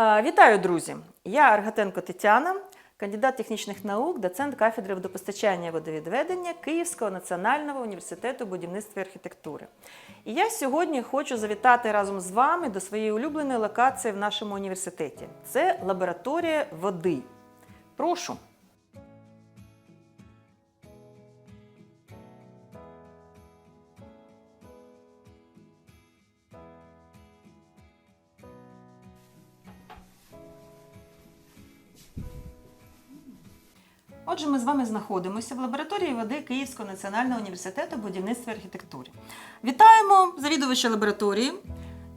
Е, Вітаю, друзі! Я Аргатенко Тетяна, кандидат технічних наук, доцент кафедри водопостачання водовідведення Київського національного університету будівництва і архітектури. І я сьогодні хочу завітати разом з вами до своєї улюбленої локації в нашому університеті. Це лабораторія води. Прошу. Отже, ми з вами знаходимося в лабораторії води Київського національного університету будівництва і архітектури. Вітаємо завідувача лабораторії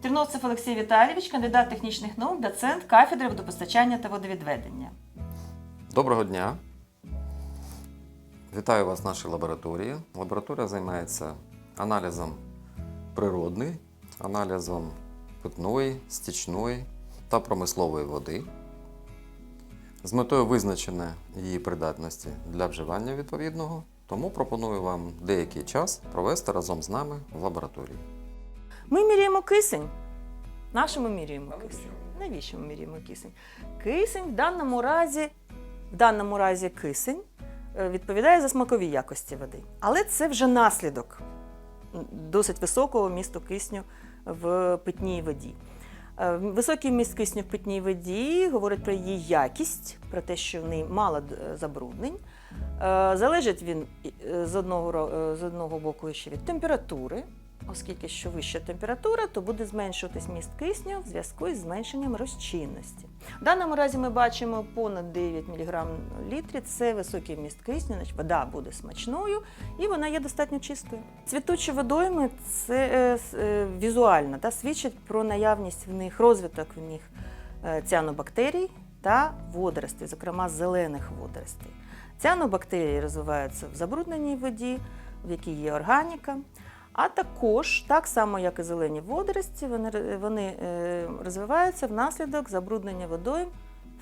Терновцев Олексій Віталійович, кандидат технічних наук, доцент кафедри водопостачання та водовідведення. Доброго дня. Вітаю вас в нашій лабораторії. Лабораторія займається аналізом природної, аналізом питної, стічної та промислової води з метою визначення її придатності для вживання відповідного. Тому пропоную вам деякий час провести разом з нами в лабораторії. Ми міряємо кисень. Нашому міряємо кисень. Навіщо ми міряємо кисень? Кисень в даному разі, в даному разі кисень е, відповідає за смакові якості води. Але це вже наслідок досить високого місту кисню в питній воді. Е, Високий вміст кисню в питній воді говорить про її якість, про те, що в неї мало е, забруднень. Е, Залежить він з одного, з одного боку ще від температури, оскільки що вища температура, то буде зменшуватись міст кисню в зв'язку із зменшенням розчинності. В даному разі ми бачимо понад 9 мг літрі. Це високий вміст кисню, значить вода буде смачною і вона є достатньо чистою. Цвітучі водойми це е, е, візуально да, свідчить про наявність в них розвиток в них е, ціанобактерій та водоростей, зокрема зелених водоростей. Ціанобактерії розвиваються в забрудненій воді, в якій є органіка. А також, так само як і зелені водорості, вони, вони е, розвиваються внаслідок забруднення водою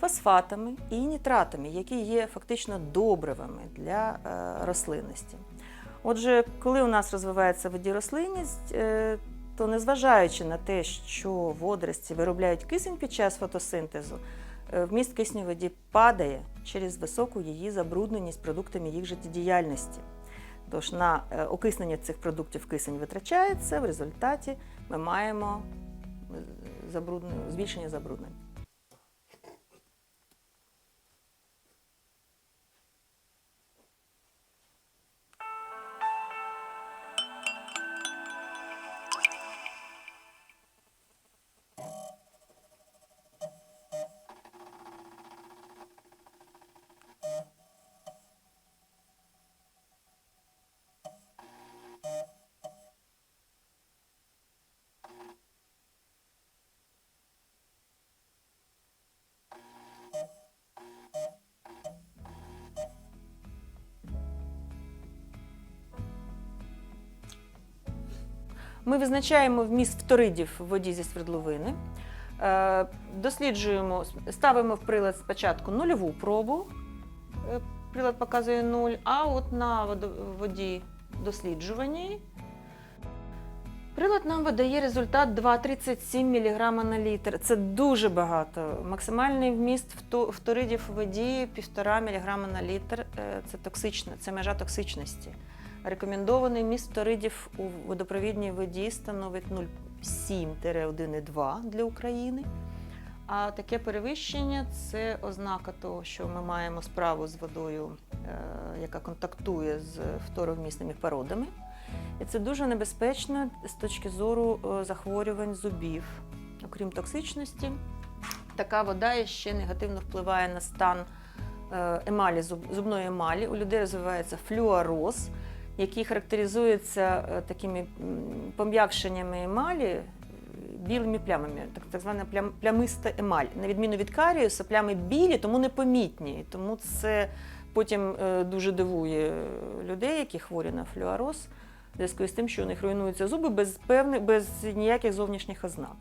фосфатами і нітратами, які є фактично добривами для е, рослинності. Отже, коли у нас розвивається в воді рослинність, е, то незважаючи на те, що водорості виробляють кисень під час фотосинтезу, е, вміст кисню воді падає через високу її забрудненість продуктами їх життєдіяльності. Тож на е, окиснення цих продуктів кисень витрачається, в результаті ми маємо е, збільшення забруднень. Ми визначаємо вміст фторидів в воді зі свердловини. Е, Досліджуємо, ставимо в прилад спочатку нульову пробу. Е, Прилад показує 0, а от на воді досліджуваній прилад нам видає результат 2,37 мг на літр. Це дуже багато. Максимальний вміст фто- фторидів в воді 1,5 мг на літр. Е, Це токсично, це межа токсичності. Рекомендований міст фторидів у водопровідній воді становить 0,7-1,2 для України. А таке перевищення це ознака того, що ми маємо справу з водою, е, яка контактує з фторовмісними породами. І це дуже небезпечно з точки зору е, захворювань зубів. Окрім токсичності, така вода ще негативно впливає на стан е, емалі, зубної емалі. У людей розвивається флюороз, який характеризується е, такими пом'якшеннями емалі, е, білими плямами, так, так звана плям, плямиста емаль. На відміну від каріуса, плями білі, тому непомітні. Тому це потім е, дуже дивує людей, які хворі на флюороз, в зв'язку з тим, що у них руйнуються зуби без, певних, без ніяких зовнішніх ознак.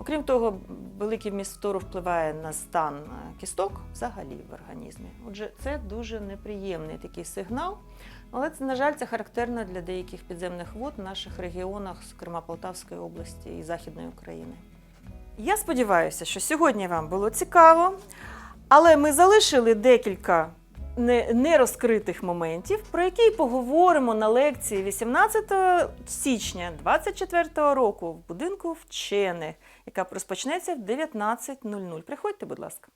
Окрім того, великий вміст впливає на стан е, кісток взагалі в організмі. Отже, це дуже неприємний такий сигнал. Але це, на жаль, це характерно для деяких підземних вод в наших регіонах, зокрема Полтавської області і Західної України. Я сподіваюся, що сьогодні вам було цікаво, але ми залишили декілька нерозкритих моментів, про які поговоримо на лекції 18 січня 2024 року в будинку вчених, яка розпочнеться в 19.00. Приходьте, будь ласка.